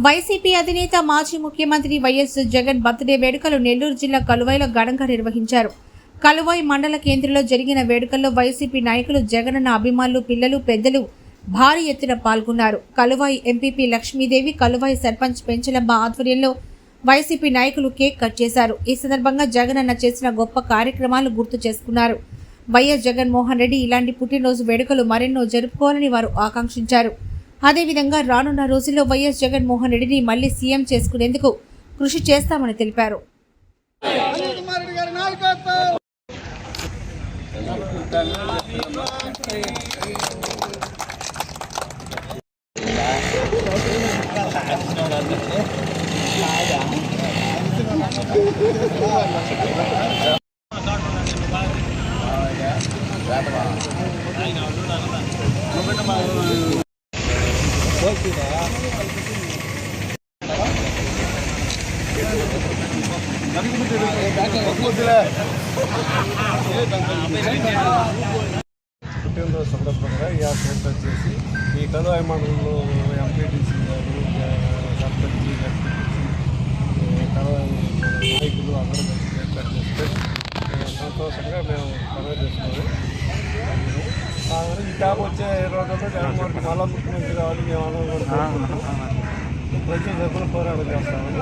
YCP అధినేత మాజీ ముఖ్యమంత్రి వైఎస్ జగన్ బర్త్డే వేడుకలు నెల్లూరు జిల్లా కలువైలో ఘనంగా నిర్వహించారు. కలువాయి మండల కేంద్రంలో జరిగిన వేడుకల్లో వైసీపీ నాయకులు జగనన్న అభిమానులు పిల్లలు పెద్దలు భారీ ఎత్తున పాల్గొన్నారు. కలువాయి ఎంపీపీ లక్ష్మీదేవి కలువాయి సర్పంచ్ పెంచలమ్మ ఆధ్వర్యంలో వైసీపీ నాయకులు కేక్ కట్ చేశారు. ఈ సందర్భంగా జగనన్న చేసిన గొప్ప కార్యక్రమాలు గుర్తు చేసుకున్నారు. వైఎస్ జగన్మోహన్ రెడ్డి ఇలాంటి పుట్టినరోజు వేడుకలు మరెన్నో జరుపుకోవాలని వారు ఆకాంక్షించారు. అదేవిధంగా రానున్న రోజుల్లో వైఎస్ జగన్మోహన్ రెడ్డిని మళ్ళీ సీఎం చేసుకునేందుకు కృషి చేస్తామని తెలిపారు అనిల్ కుమార్ రెడ్డి గారి నాయకత్వం పుట్టినరోజు సందర్భంగా ఈ యాత్ర వచ్చేసి ఈ కలువాయి మండలంలో ఎంపీటీసీ గారు సర్పంచ్ కలువాయి నాయకులు అందరూ కలిసి ఏర్పాటు చేస్తే సంతోషంగా మేము పండుగ చేసుకున్నాము ఈ క్యాబ్ వచ్చే రోజుల్లో జగన్మోహన్ మళ్ళా ముఖ్యమంత్రి కావాలి మేము అందరం కూడా ప్రతి తరపున పోరాటం చేస్తామని.